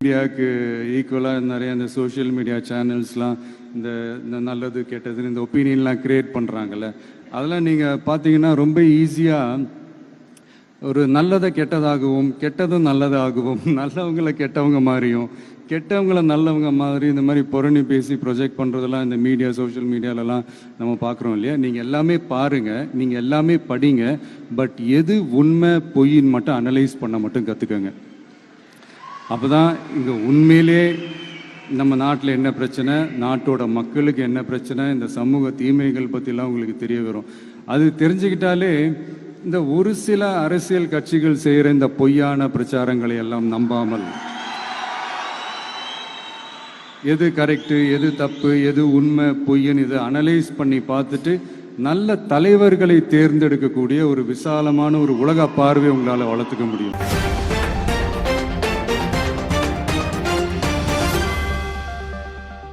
மீடியாவுக்கு ஈக்குவலாக நிறைய இந்த சோஷியல் மீடியா சேனல்ஸ்லாம் இந்த இந்த நல்லது கெட்டதுன்னு இந்த ஒப்பீனியன்லாம் க்ரியேட் பண்ணுறாங்கல்ல அதெல்லாம் நீங்கள் பார்த்தீங்கன்னா ரொம்ப ஈஸியாக ஒரு நல்லதை கெட்டதாகவும் கெட்டதும் நல்லதாகவும் நல்லவங்களை கெட்டவங்க மாதிரியும் கெட்டவங்களை நல்லவங்க மாதிரி இந்த மாதிரி புரணி பேசி ப்ரொஜெக்ட் பண்ணுறதெல்லாம் இந்த மீடியா சோஷியல் மீடியாலலாம் நம்ம பார்க்குறோம் இல்லையா? நீங்கள் எல்லாமே பாருங்கள் நீங்கள் எல்லாமே படிங்க பட் எது உண்மை பொய்ன்னு மட்டும் அனலைஸ் பண்ண மட்டும் கற்றுக்கங்க அப்போ தான் இங்கே உண்மையிலே நம்ம நாட்டில் என்ன பிரச்சனை? நாட்டோட மக்களுக்கு என்ன பிரச்சனை? இந்த சமூக தீமைகள் பற்றிலாம் உங்களுக்கு தெரிய வரும். அது தெரிஞ்சுக்கிட்டாலே இந்த ஒரு சில அரசியல் கட்சிகள் செய்கிற இந்த பொய்யான பிரச்சாரங்களை எல்லாம் நம்பாமல் எது கரெக்டு எது தப்பு எது உண்மை பொய்ன்னு இதை அனலைஸ் பண்ணி பார்த்துட்டு நல்ல தலைவர்களை தேர்ந்தெடுக்கக்கூடிய ஒரு விசாலமான ஒரு உலக பார்வை உங்களால் வளர்த்துக்க முடியும்.